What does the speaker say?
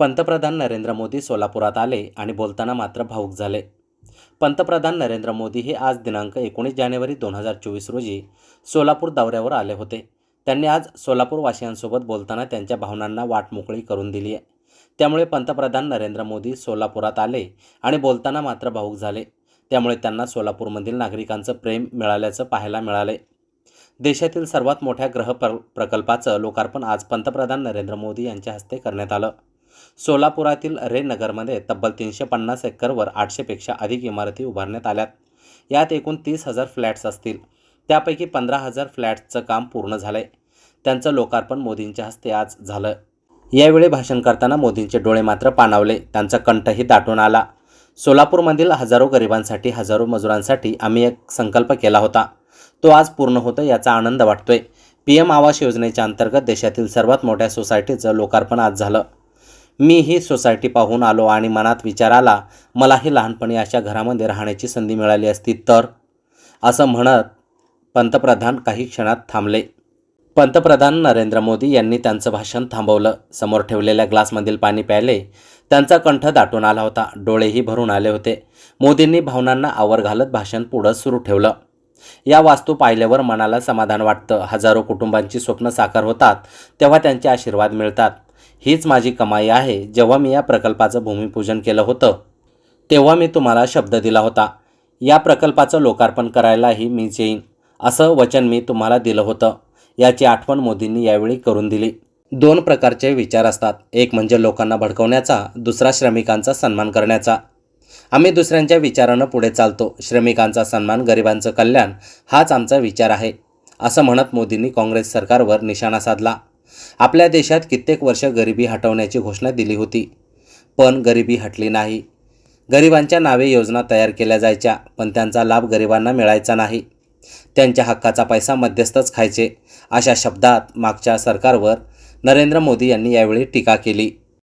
पंतप्रधान नरेंद्र मोदी सोलापुरात आले आणि बोलताना मात्र भाऊक झाले. पंतप्रधान नरेंद्र मोदी हे आज दिनांक एकोणीस जानेवारी दोन हजार चोवीस रोजी सोलापूर दौऱ्यावर आले होते. त्यांनी आज सोलापूरवासियांसोबत बोलताना त्यांच्या भावनांना वाट मोकळी करून दिली आहे. त्यामुळे पंतप्रधान नरेंद्र मोदी सोलापुरात आले आणि बोलताना मात्र भाऊक झाले. त्यामुळे त्यांना सोलापूरमधील नागरिकांचं प्रेम मिळाल्याचं पाहायला मिळाले. देशातील सर्वात मोठ्या ग्रह प्र प्रकल्पाचं लोकार्पण आज पंतप्रधान नरेंद्र मोदी यांच्या हस्ते करण्यात आलं. सोलापुरातील रे नगरमध्ये तब्बल तीनशे पन्नास एकरवर आठशेपेक्षा अधिक इमारती उभारण्यात आल्यात. यात एकूण तीस हजार फ्लॅट्स असतील. त्यापैकी पंधरा हजार फ्लॅट्सचं काम पूर्ण झालंय. त्यांचं लोकार्पण मोदींच्या हस्ते आज झालं. यावेळी भाषण करताना मोदींचे डोळे मात्र पाणावले. त्यांचा कंठही दाटून आला. सोलापूरमधील हजारो गरिबांसाठी हजारो मजुरांसाठी आम्ही एक संकल्प केला होता. तो आज पूर्ण होतो याचा आनंद वाटतोय. पी एम आवास योजनेच्या अंतर्गत देशातील सर्वात मोठ्या सोसायटीचं लोकार्पण आज झालं. मी ही सोसायटी पाहून आलो आणि मनात विचार आला मलाही लहानपणी अशा घरामध्ये राहण्याची संधी मिळाली असती तर? असं म्हणत पंतप्रधान काही क्षणात थांबले. पंतप्रधान नरेंद्र मोदी यांनी त्यांचं भाषण थांबवलं. समोर ठेवलेल्या ग्लासमधील पाणी प्यायले. त्यांचा कंठ दाटून आला होता. डोळेही भरून आले होते. मोदींनी भावनांना आवर घालत भाषण पुढं सुरू ठेवलं. या वास्तू पाहिल्यावर मनाला समाधान वाटतं. हजारो कुटुंबांची स्वप्न साकार होतात तेव्हा त्यांचे आशीर्वाद मिळतात. हीच माझी कमाई आहे जेव्हा मी या प्रकल्पाचं भूमिपूजन केलं होतं. तेव्हा मी तुम्हाला शब्द दिला होता. या प्रकल्पाचं लोकार्पण करायलाही मीच येईन असं वचन मी तुम्हाला दिलं होतं. याची आठवण मोदींनी यावेळी करून दिली. दोन प्रकारचे विचार असतात. एक म्हणजे लोकांना भडकवण्याचा दुसरा श्रमिकांचा सन्मान करण्याचा. आम्ही दुसऱ्यांच्या विचारानं पुढे चालतो. श्रमिकांचा सन्मान गरिबांचं कल्याण हाच आमचा विचार आहे असं म्हणत मोदींनी काँग्रेस सरकारवर निशाणा साधला. आपल्या देशात कित्येक वर्ष गरिबी हटवण्याची घोषणा दिली होती. पण गरिबी हटली नाही. गरिबांच्या नावे योजना तयार केल्या जायच्या पण त्यांचा लाभ गरिबांना मिळायचा नाही. त्यांच्या हक्काचा पैसा मध्यस्थच खायचे अशा शब्दात मागच्या सरकारवर नरेंद्र मोदी यांनी यावेळी टीका केली.